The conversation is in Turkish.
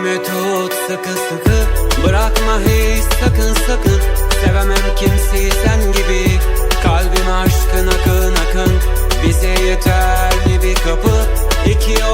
Elimi tut sıkı sıkı. Bırakma hiç sakın sakın. Sevemem kimseyi sen gibi. Kalbim aşkın akın akın. Bize yeterli bir kapı. İki yol